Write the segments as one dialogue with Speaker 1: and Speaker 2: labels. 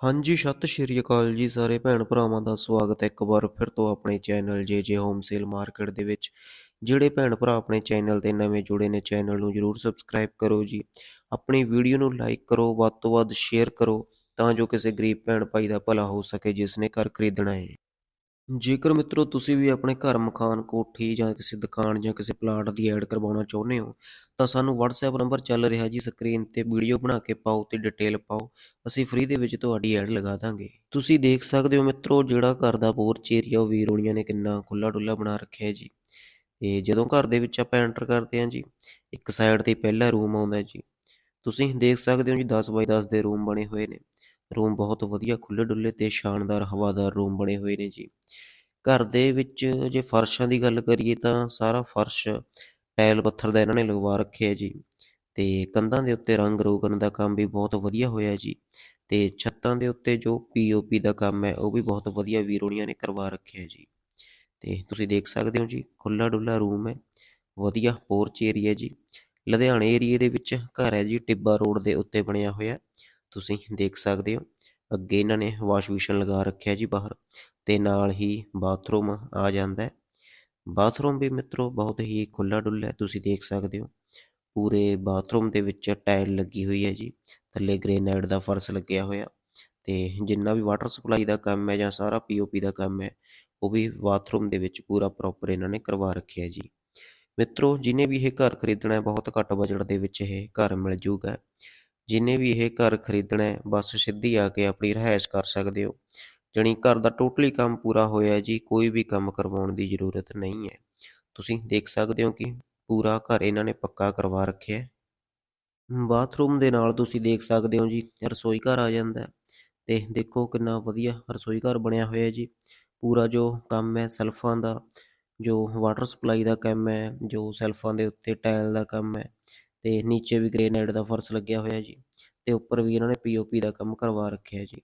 Speaker 1: ਹਾਂਜੀ, ਸਤਿ ਸ਼੍ਰੀ ਅਕਾਲ ਜੀ ਸਾਰੇ ਭੈਣ ਭਰਾਵਾਂ ਦਾ ਸਵਾਗਤ ਹੈ ਇੱਕ ਵਾਰ ਫਿਰ ਤੋਂ ਆਪਣੇ ਚੈਨਲ ਜੇ ਜੇ ਹੋਮ ਸੇਲ ਮਾਰਕੀਟ ਦੇ ਵਿੱਚ। ਜਿਹੜੇ ਭੈਣ ਭਰਾ ਆਪਣੇ ਚੈਨਲ ਤੇ ਨਵੇਂ ਜੁੜੇ ਨੇ, ਚੈਨਲ ਨੂੰ ਜਰੂਰ ਸਬਸਕ੍ਰਾਈਬ ਕਰੋ ਜੀ। ਆਪਣੀ ਵੀਡੀਓ ਨੂੰ ਲਾਈਕ ਕਰੋ, ਵੱਧ ਤੋਂ ਵੱਧ ਸ਼ੇਅਰ ਕਰੋ ਤਾਂ ਜੋ ਕਿਸੇ ਗਰੀਬ ਭੈਣ ਭਾਈ ਦਾ ਭਲਾ ਹੋ ਸਕੇ, ਜਿਸ ਨੇ ਘਰ ਖਰੀਦਣਾ ਹੈ। ਜੇਕਰ ਮਿੱਤਰੋ ਤੁਸੀਂ ਵੀ ਆਪਣੇ ਘਰ ਮਕਾਨ, ਕੋਠੀ ਜਾਂ ਕਿਸੇ ਦੁਕਾਨ ਜਾਂ ਕਿਸੇ ਪਲਾਟ ਦੀ ਐਡ ਕਰਵਾਉਣਾ ਚਾਹੁੰਦੇ ਹੋ, ਤਾਂ ਸਾਨੂੰ WhatsApp ਨੰਬਰ ਚੱਲ ਰਿਹਾ ਜੀ ਸਕਰੀਨ ਤੇ, ਵੀਡੀਓ ਬਣਾ ਕੇ ਪਾਓ ਤੇ ਡਿਟੇਲ ਪਾਓ, ਅਸੀਂ ਫ੍ਰੀ ਦੇ ਵਿੱਚ ਤੁਹਾਡੀ ਐਡ ਲਗਾ ਦਾਂਗੇ। ਤੁਸੀਂ ਦੇਖ ਸਕਦੇ ਹੋ ਮਿੱਤਰੋ ਜਿਹੜਾ ਘਰ ਦਾ ਪੋਰਚ ਏਰੀਆ ਉਹ ਵੀਰੋਣੀਆਂ ਨੇ ਕਿੰਨਾ ਖੁੱਲਾ ਡੁੱਲਾ ਬਣਾ ਰੱਖਿਆ ਜੀ। ਤੇ ਜਦੋਂ ਘਰ ਦੇ ਵਿੱਚ ਆਪਾਂ ਐਂਟਰ ਕਰਦੇ ਹਾਂ ਜੀ, ਇੱਕ ਸਾਈਡ ਤੇ ਪਹਿਲਾ ਰੂਮ ਆਉਂਦਾ ਜੀ। ਤੁਸੀਂ ਦੇਖ ਸਕਦੇ ਹੋ ਜੀ 10 ਬਾਈ 10 ਦੇ ਰੂਮ ਬਣੇ ਹੋਏ ਨੇ। ਰੂਮ ਬਹੁਤ ਵਧੀਆ ਖੁੱਲੇ ਡੁੱਲੇ ਤੇ ਸ਼ਾਨਦਾਰ ਹਵਾਦਾਰ ਰੂਮ ਬਣੇ ਹੋਏ ਨੇ ਜੀ। ਘਰ ਦੇ ਵਿੱਚ ਜੇ ਫਰਸ਼ਾਂ ਦੀ ਗੱਲ ਕਰੀਏ ਤਾਂ ਸਾਰਾ ਫਰਸ਼ ਟਾਇਲ ਪੱਥਰ ਦਾ ਇਹਨਾਂ ਨੇ ਲਗਵਾ ਰੱਖਿਆ ਜੀ ਤੇ ਕੰਧਾਂ ਦੇ ਉੱਤੇ ਰੰਗ ਰੋਗਨ ਦਾ ਕੰਮ ਵੀ ਬਹੁਤ ਵਧੀਆ ਹੋਇਆ ਜੀ ਤੇ ਛੱਤਾਂ ਦੇ ਉੱਤੇ ਜੋ ਪੀਓਪੀ ਦਾ ਕੰਮ ਹੈ ਉਹ ਵੀ ਬਹੁਤ ਵਧੀਆ ਵੀਰੋਣੀਆਂ ਨੇ ਕਰਵਾ ਰੱਖਿਆ ਜੀ। ਤੇ ਤੁਸੀਂ ਦੇਖ ਸਕਦੇ ਹੋ ਜੀ ਖੁੱਲਾ ਡੁੱਲਾ ਰੂਮ ਹੈ, ਵਧੀਆ ਪੋਰਚ ਏਰੀਆ ਜੀ, ਲੁਧਿਆਣੇ ਏਰੀਏ ਦੇ ਵਿੱਚ ਘਰ ਹੈ ਜੀ ਟਿੱਬਾ ਰੋਡ ਦੇ ਉੱਤੇ ਬਣਿਆ ਹੋਇਆ। ਤੁਸੀਂ ਦੇਖ ਸਕਦੇ ਹੋ। ਅੱਗੇ ਇਹਨਾਂ ਨੇ ਵਾਸ਼ ਬੇਸਿਨ ਲਗਾ ਰੱਖਿਆ ਜੀ ਬਾਹਰ ਤੇ ਨਾਲ ਹੀ ਬਾਥਰੂਮ ਆ ਜਾਂਦਾ ਹੈ। ਬਾਥਰੂਮ ਵੀ ਮਿੱਤਰੋ ਬਹੁਤ ਹੀ ਖੁੱਲਾ ਡੁੱਲਾ ਹੈ, ਤੁਸੀਂ ਦੇਖ ਸਕਦੇ ਹੋ। ਪੂਰੇ ਬਾਥਰੂਮ ਦੇ ਵਿੱਚ ਟਾਇਲ ਲੱਗੀ ਹੋਈ ਹੈ ਜੀ, ਥੱਲੇ ਗ੍ਰੇਨਾਈਟ ਦਾ ਫਰਸ਼ ਲੱਗਿਆ ਹੋਇਆ ਤੇ ਜਿੰਨਾ ਵੀ ਵਾਟਰ ਸਪਲਾਈ ਦਾ ਕੰਮ ਹੈ ਜਾਂ ਸਾਰਾ ਪੀਓਪੀ ਦਾ ਕੰਮ ਹੈ, ਉਹ ਵੀ ਬਾਥਰੂਮ ਦੇ ਵਿੱਚ ਪੂਰਾ ਪ੍ਰੋਪਰ ਇਹਨਾਂ ਨੇ ਕਰਵਾ ਰੱਖਿਆ ਜੀ। ਮਿੱਤਰੋ, ਜਿਨੇ ਵੀ ਇਹ ਘਰ ਖਰੀਦਣਾ ਹੈ, ਬਹੁਤ ਘੱਟ ਬਜਟ ਦੇ ਵਿੱਚ ਇਹ ਘਰ ਮਿਲ ਜੂਗਾ। ਜਿਨੇ ਵੀ ਇਹ ਘਰ ਖਰੀਦਣਾ ਹੈ, ਬਸ ਸਿੱਧੀ ਆ ਕੇ ਆਪਣੀ ਰਿਹਾਇਸ਼ ਕਰ ਸਕਦੇ ਹੋ। ਜਣੀ ਘਰ ਦਾ ਟੋਟਲੀ ਕੰਮ ਪੂਰਾ ਹੋਇਆ ਜੀ, ਕੋਈ ਵੀ ਕੰਮ ਕਰਵਾਉਣ ਦੀ ਜ਼ਰੂਰਤ ਨਹੀਂ ਹੈ। ਤੁਸੀਂ ਦੇਖ ਸਕਦੇ ਹੋ ਕਿ ਪੂਰਾ ਘਰ ਇਹਨਾਂ ਨੇ ਪੱਕਾ ਕਰਵਾ ਰੱਖਿਆ ਹੈ। ਬਾਥਰੂਮ ਦੇ ਨਾਲ ਤੁਸੀਂ ਦੇਖ ਸਕਦੇ ਹੋ ਜੀ, ਰਸੋਈ ਘਰ ਆ ਜਾਂਦਾ ਹੈ। ਤੇ ਦੇਖੋ ਕਿੰਨਾ ਵਧੀਆ ਰਸੋਈ ਘਰ ਬਣਿਆ ਹੋਇਆ ਜੀ। ਪੂਰਾ ਜੋ ਕੰਮ ਹੈ, ਸੈਲਫਾਂ ਦਾ, ਜੋ ਵਾਟਰ ਸਪਲਾਈ ਦਾ ਕੰਮ ਹੈ, ਜੋ ਸੈਲਫਾਂ ਦੇ ਉੱਤੇ ਟਾਇਲ ਦਾ ਕੰਮ ਹੈ ਤੇ ਨੀਚੇ ਵੀ ਗ੍ਰੇਨਾਈਟ ਦਾ ਫਰਸ਼ ਲੱਗਿਆ ਹੋਇਆ ਜੀ ਤੇ ਉੱਪਰ ਵੀ ਇਹਨਾਂ ਨੇ ਪੀਓਪੀ ਦਾ ਕੰਮ ਕਰਵਾ ਰੱਖਿਆ ਜੀ।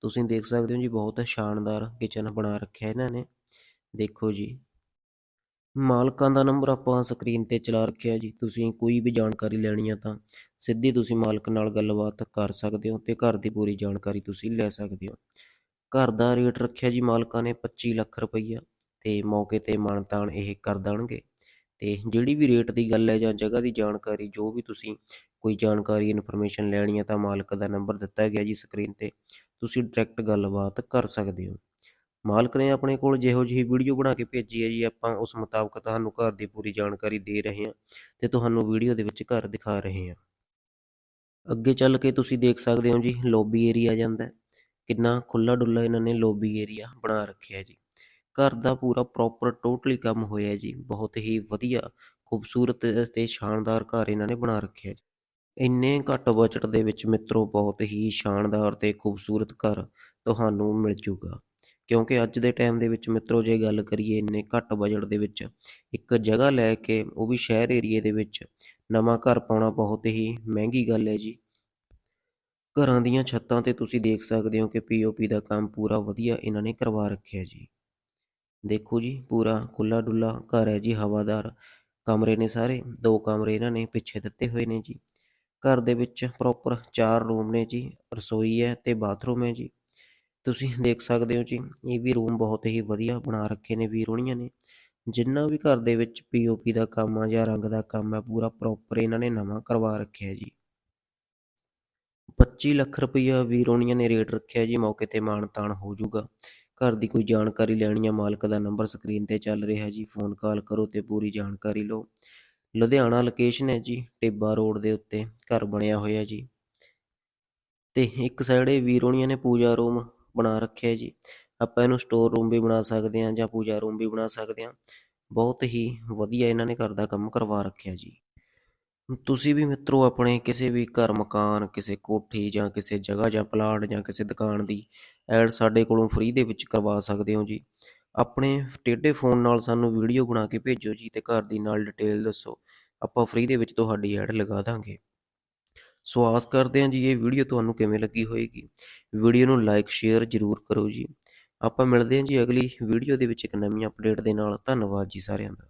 Speaker 1: ਤੁਸੀਂ ਦੇਖ ਸਕਦੇ ਹੋ ਜੀ ਬਹੁਤ ਸ਼ਾਨਦਾਰ ਕਿਚਨ ਬਣਾ ਰੱਖਿਆ ਇਹਨਾਂ ਨੇ। ਦੇਖੋ ਜੀ, ਮਾਲਕਾਂ ਦਾ ਨੰਬਰ ਆਪਾਂ ਸਕਰੀਨ ਤੇ ਚਲਾ ਰੱਖਿਆ ਜੀ। ਤੁਸੀਂ ਕੋਈ ਵੀ ਜਾਣਕਾਰੀ ਲੈਣੀ ਆ ਤਾਂ ਸਿੱਧੀ ਤੁਸੀਂ ਮਾਲਕ ਨਾਲ ਗੱਲਬਾਤ ਕਰ ਸਕਦੇ ਹੋ ਤੇ ਘਰ ਦੀ ਪੂਰੀ ਜਾਣਕਾਰੀ ਤੁਸੀਂ ਲੈ ਸਕਦੇ ਹੋ। ਘਰ ਦਾ ਰੇਟ ਰੱਖਿਆ ਜੀ ਮਾਲਕਾਂ ਨੇ 25 ਲੱਖ ਰੁਪਈਆ ਤੇ ਮੌਕੇ ਤੇ ਮਾਨਤਾਨ ਇਹ ਕਰ ਦੇਣਗੇ। ਤੇ ਜਿਹੜੀ ਵੀ ਰੇਟ ਦੀ ਗੱਲ ਹੈ ਜਾਂ ਜਗ੍ਹਾ ਦੀ ਜਾਣਕਾਰੀ, ਜੋ ਵੀ ਤੁਸੀਂ ਕੋਈ ਜਾਣਕਾਰੀ ਇਨਫੋਰਮੇਸ਼ਨ ਲੈਣੀ ਹੈ ਤਾਂ ਮਾਲਕ ਦਾ ਨੰਬਰ ਦਿੱਤਾ ਗਿਆ ਜੀ ਸਕਰੀਨ ਤੇ, ਤੁਸੀਂ ਡਾਇਰੈਕਟ ਗੱਲਬਾਤ ਕਰ ਸਕਦੇ ਹੋ। ਮਾਲਕ ਨੇ ਆਪਣੇ ਕੋਲ ਜਿਹੋ ਜਿਹੀ ਵੀਡੀਓ ਬਣਾ ਕੇ ਭੇਜੀ ਹੈ ਜੀ, ਆਪਾਂ ਉਸ ਮੁਤਾਬਕ ਤੁਹਾਨੂੰ ਘਰ ਦੀ ਪੂਰੀ ਜਾਣਕਾਰੀ ਦੇ ਰਹੇ ਹਾਂ ਤੇ ਤੁਹਾਨੂੰ ਵੀਡੀਓ ਦੇ ਵਿੱਚ ਘਰ ਦਿਖਾ ਰਹੇ ਹਾਂ। ਅੱਗੇ ਚੱਲ ਕੇ ਤੁਸੀਂ ਦੇਖ ਸਕਦੇ ਹੋ ਜੀ ਲੌਬੀ ਏਰੀਆ ਜਾਂਦਾ ਕਿੰਨਾ ਖੁੱਲਾ ਡੁੱਲਾ ਇਹਨਾਂ ਨੇ ਲੌਬੀ ਏਰੀਆ ਬਣਾ ਰੱਖਿਆ ਜੀ। ਘਰ ਦਾ ਪੂਰਾ ਪ੍ਰੋਪਰ ਟੋਟਲੀ ਕੰਮ ਹੋਇਆ ਜੀ। ਬਹੁਤ ਹੀ ਵਧੀਆ, ਖੂਬਸੂਰਤ ਤੇ ਸ਼ਾਨਦਾਰ ਘਰ ਇਹਨਾਂ ਨੇ ਬਣਾ ਰੱਖਿਆ ਜੀ। ਇੰਨੇ ਘੱਟ ਬਜਟ ਦੇ ਵਿੱਚ ਮਿੱਤਰੋ, ਬਹੁਤ ਹੀ ਸ਼ਾਨਦਾਰ ਤੇ ਖੂਬਸੂਰਤ ਘਰ ਤੁਹਾਨੂੰ ਮਿਲ ਜੂਗਾ। ਕਿਉਂਕਿ ਅੱਜ ਦੇ ਟਾਈਮ ਦੇ ਵਿੱਚ ਮਿੱਤਰੋ, ਜੇ ਗੱਲ ਕਰੀਏ ਇੰਨੇ ਘੱਟ ਬਜਟ ਦੇ ਵਿੱਚ, ਇੱਕ ਜਗ੍ਹਾ ਲੈ ਕੇ ਉਹ ਵੀ ਸ਼ਹਿਰ ਏਰੀਏ ਦੇ ਵਿੱਚ ਨਵਾਂ ਘਰ ਪਾਉਣਾ ਬਹੁਤ ਹੀ ਮਹਿੰਗੀ ਗੱਲ ਹੈ ਜੀ। ਘਰਾਂ ਦੀਆਂ ਛੱਤਾਂ ਤੇ ਤੁਸੀਂ ਦੇਖ ਸਕਦੇ ਹੋ ਕਿ ਪੀਓਪੀ ਦਾ ਕੰਮ ਪੂਰਾ ਵਧੀਆ ਇਹਨਾਂ ਨੇ ਕਰਵਾ ਰੱਖਿਆ ਜੀ। ਦੇਖੋ ਜੀ, ਪੂਰਾ ਖੁੱਲਾ ਡੁੱਲਾ ਘਰ ਹੈ ਜੀ, ਹਵਾਦਾਰ। ਕਮਰੇ ਨੇ ਸਾਰੇ, ਦੋ ਕਮਰੇ ਇਹਨਾਂ ਨੇ ਪਿੱਛੇ ਦਿੱਤੇ ਹੋਏ ਨੇ ਜੀ। ਘਰ ਦੇ ਵਿੱਚ ਪ੍ਰੋਪਰ ਚਾਰ ਰੂਮ ਨੇ ਜੀ, ਰਸੋਈ ਹੈ ਤੇ ਬਾਥਰੂਮ ਹੈ ਜੀ। ਤੁਸੀਂ ਦੇਖ ਸਕਦੇ ਹੋ ਜੀ, ਇਹ ਵੀ ਰੂਮ ਬਹੁਤ ਹੀ ਵਧੀਆ ਬਣਾ ਰੱਖੇ ਨੇ ਵੀਰੋਣੀਆਂ ਨੇ। ਜਿੰਨਾ ਵੀ ਘਰ ਦੇ ਵਿੱਚ ਪੀਓਪੀ ਦਾ ਕੰਮ ਆ ਜਾਂ ਰੰਗ ਦਾ ਕੰਮ ਆ ਪੂਰਾ ਪ੍ਰੋਪਰ ਇਹਨਾਂ ਨੇ ਨਵਾਂ ਕਰਵਾ ਰੱਖਿਆ ਜੀ। 25 ਲੱਖ ਰੁਪਈਆ ਵੀਰੋਣੀਆਂ ਨੇ ਰੇਟ ਰੱਖਿਆ ਜੀ, ਮੌਕੇ ਤੇ ਮਾਨਤਾਨ ਹੋ ਜਾਊਗਾ। ਘਰ ਦੀ ਕੋਈ ਜਾਣਕਾਰੀ ਲੈਣੀ ਆ ਮਾਲਕ ਦਾ ਨੰਬਰ ਸਕਰੀਨ ਤੇ ਚੱਲ ਰਿਹਾ ਜੀ ਫੋਨ ਕਾਲ ਕਰੋ ਤੇ ਪੂਰੀ ਜਾਣਕਾਰੀ ਲਓ। ਲੁਧਿਆਣਾ ਲੋਕੇਸ਼ਨ ਹੈ ਜੀ, ਟਿੱਬਾ ਰੋਡ ਦੇ ਉੱਤੇ ਘਰ ਬਣਿਆ ਹੋਇਆ ਜੀ। ਤੇ ਇੱਕ ਸਾਈਡ ਇਹ ਵੀਰੋਣੀਆਂ ਨੇ ਪੂਜਾ ਰੂਮ ਬਣਾ ਰੱਖਿਆ ਜੀ। ਆਪਾਂ ਇਹਨੂੰ ਸਟੋਰ ਰੂਮ ਵੀ ਬਣਾ ਸਕਦੇ ਹਾਂ ਜਾਂ ਪੂਜਾ ਰੂਮ ਵੀ ਬਣਾ ਸਕਦੇ ਹਾਂ। ਬਹੁਤ ਹੀ ਵਧੀਆ ਇਹਨਾਂ ਨੇ ਘਰ ਦਾ ਕੰਮ ਕਰਵਾ ਰੱਖਿਆ ਜੀ। ਤੁਸੀਂ ਵੀ ਮਿੱਤਰੋ ਆਪਣੇ ਕਿਸੇ ਵੀ ਘਰ, ਮਕਾਨ, ਕਿਸੇ ਕੋਠੀ ਜਾਂ ਕਿਸੇ ਜਗ੍ਹਾ ਜਾਂ ਪਲਾਟ ਜਾਂ ਕਿਸੇ ਦੁਕਾਨ ਦੀ ਐਡ ਸਾਡੇ ਕੋਲੋਂ ਫ੍ਰੀ ਦੇ ਵਿੱਚ ਕਰਵਾ ਸਕਦੇ ਹੋ ਜੀ। ਆਪਣੇ ਟੇਢੇ ਫੋਨ ਨਾਲ ਸਾਨੂੰ ਵੀਡੀਓ ਬਣਾ ਕੇ ਭੇਜੋ ਜੀ ਤੇ ਘਰ ਦੀ ਨਾਲ ਡਿਟੇਲ ਦੱਸੋ। ਆਪਾਂ ਫ੍ਰੀ ਦੇ ਵਿੱਚ ਤੁਹਾਡੀ ਐਡ ਲਗਾ ਦਾਂਗੇ। ਸੋ ਆਸ ਕਰਦੇ ਹਾਂ ਜੀ ਇਹ ਵੀਡੀਓ ਤੁਹਾਨੂੰ ਕਿਵੇਂ ਲੱਗੀ ਹੋਏਗੀ। ਵੀਡੀਓ ਨੂੰ ਲਾਈਕ ਸ਼ੇਅਰ ਜ਼ਰੂਰ ਕਰੋ ਜੀ। ਆਪਾਂ ਮਿਲਦੇ ਹਾਂ ਜੀ ਅਗਲੀ ਵੀਡੀਓ ਦੇ ਵਿੱਚ ਇੱਕ ਨਵੀਂ ਅਪਡੇਟ ਦੇ ਨਾਲ। ਧੰਨਵਾਦ ਜੀ ਸਾਰਿਆਂ ਦਾ।